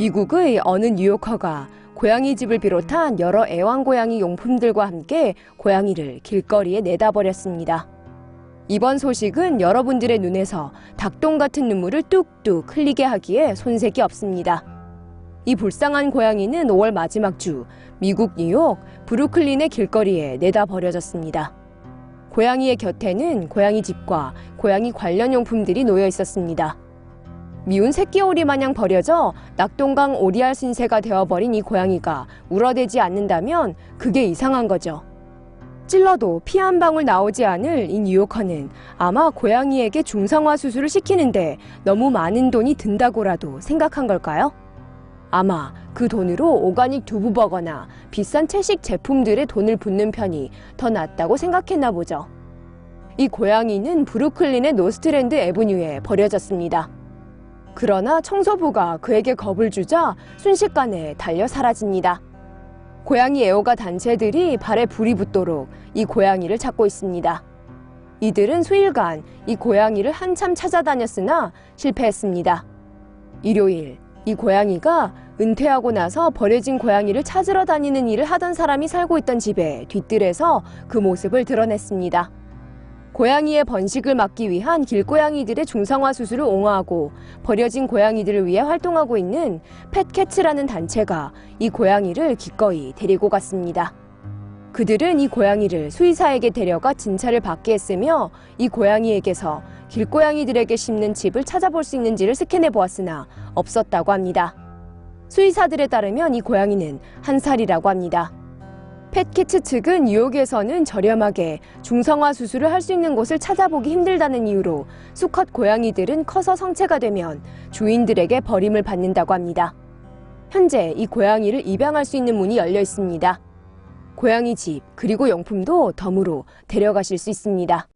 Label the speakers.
Speaker 1: 미국의 어느 뉴요커가 고양이 집을 비롯한 여러 애완고양이 용품들과 함께 고양이를 길거리에 내다버렸습니다. 이번 소식은 여러분들의 눈에서 닭똥 같은 눈물을 뚝뚝 흘리게 하기에 손색이 없습니다. 이 불쌍한 고양이는 5월 마지막 주 미국 뉴욕 브루클린의 길거리에 내다 버려졌습니다. 고양이의 곁에는 고양이 집과 고양이 관련 용품들이 놓여 있었습니다. 미운 새끼 오리 마냥 버려져 낙동강 오리알 신세가 되어버린 이 고양이가 울어대지 않는다면 그게 이상한 거죠. 찔러도 피 한 방울 나오지 않을 이 뉴요커는 아마 고양이에게 중성화 수술을 시키는데 너무 많은 돈이 든다고라도 생각한 걸까요? 아마 그 돈으로 오가닉 두부버거나 비싼 채식 제품들에 돈을 붓는 편이 더 낫다고 생각했나 보죠. 이 고양이는 브루클린의 노스트랜드 애브뉴에 버려졌습니다. 그러나 청소부가 그에게 겁을 주자 순식간에 달려 사라집니다. 고양이 애호가 단체들이 발에 불이 붙도록 이 고양이를 찾고 있습니다. 이들은 수일간 이 고양이를 한참 찾아다녔으나 실패했습니다. 일요일, 이 고양이가 은퇴하고 나서 버려진 고양이를 찾으러 다니는 일을 하던 사람이 살고 있던 집의 뒷뜰에서 그 모습을 드러냈습니다. 고양이의 번식을 막기 위한 길고양이들의 중성화 수술을 옹호하고 버려진 고양이들을 위해 활동하고 있는 펫캐츠라는 단체가 이 고양이를 기꺼이 데리고 갔습니다. 그들은 이 고양이를 수의사에게 데려가 진찰을 받게 했으며 이 고양이에게서 길고양이들에게 심는 칩을 찾아볼 수 있는지를 스캔해 보았으나 없었다고 합니다. 수의사들에 따르면 이 고양이는 한 살이라고 합니다. 펫키츠 측은 뉴욕에서는 저렴하게 중성화 수술을 할 수 있는 곳을 찾아보기 힘들다는 이유로 수컷 고양이들은 커서 성체가 되면 주인들에게 버림을 받는다고 합니다. 현재 이 고양이를 입양할 수 있는 문이 열려 있습니다. 고양이 집 그리고 용품도 덤으로 데려가실 수 있습니다.